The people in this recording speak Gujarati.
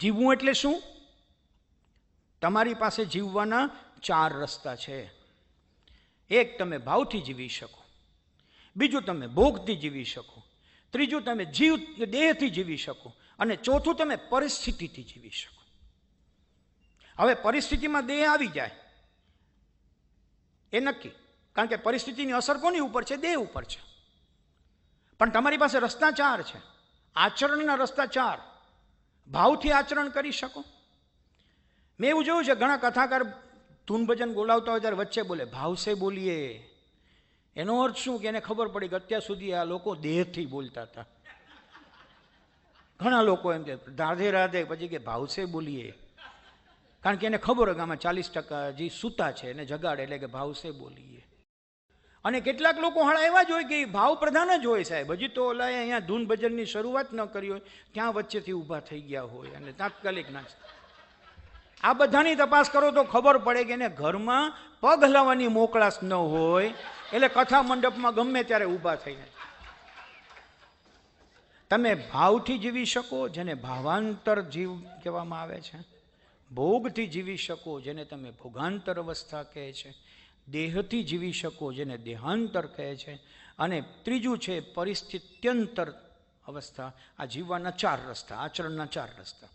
જીવવું એટલે શું? તમારી પાસે જીવવાના ચાર રસ્તા છે. એક તમે ભાવથી જીવી શકો. બીજું તમે ભોગથી જીવી શકો. ત્રીજું તમે જીવ, દેહથી જીવી શકો. અને ચોથું તમે પરિસ્થિતિથી જીવી શકો. હવે પરિસ્થિતિમાં દેહ આવી જાય. એ નક્કી. કારણ કે પરિસ્થિતિની અસર કોની ઉપર છે? દેહ ઉપર છે. પણ તમારી પાસે રસ્તા ચાર છે. આચરણના રસ્તા ચાર. ભાવથી આચરણ કરી શકો. મેં એવું જોયું છે, ઘણા કથાકાર ધૂન ભજન બોલાવતા હોય ત્યારે વચ્ચે બોલે, ભાવસે બોલીએ. એનો અર્થ શું કે એને ખબર પડી કે અત્યાર સુધી આ લોકો દેહથી બોલતા હતા. ઘણા લોકો એમ કે, રાધે રાધે. પછી કે, ભાવસે બોલીએ. કારણ કે એને ખબર હોય કે આમાં ચાલીસ ટકા જે સૂતા છે, એને જગાડે એટલે કે ભાવસે બોલીએ. અને કેટલાક લોકો હાળા એવા જ હોય કે ભાવ પ્રધાન જ હોય સાહેબ. હજી તો ઓલા અહીંયા ધૂન ભજનની શરૂઆત ન કરી હોય, ત્યાં વચ્ચેથી ઊભા થઈ ગયા હોય અને તાત્કાલિક ના આ બધાની તપાસ કરો તો ખબર પડે કે એને ઘરમાં પગ હલાવવાની મોકળાશ ન હોય, એટલે કથા મંડપમાં ગમે ત્યારે ઊભા થઈને તમે ભાવથી જીવી શકો, જેને ભાવાંતર જીવ કહેવામાં આવે છે, ભોગથી જીવી શકો, જેને તમે ભોગાંતર અવસ્થા કહે છે. દેહથી જીવી શકો જેને દેહાંતર કહે છે. અને ત્રીજું છે, પરિસ્થિત્યંતર અવસ્થા. આ જીવવાના ચાર રસ્તા, આચરણના ચાર રસ્તા.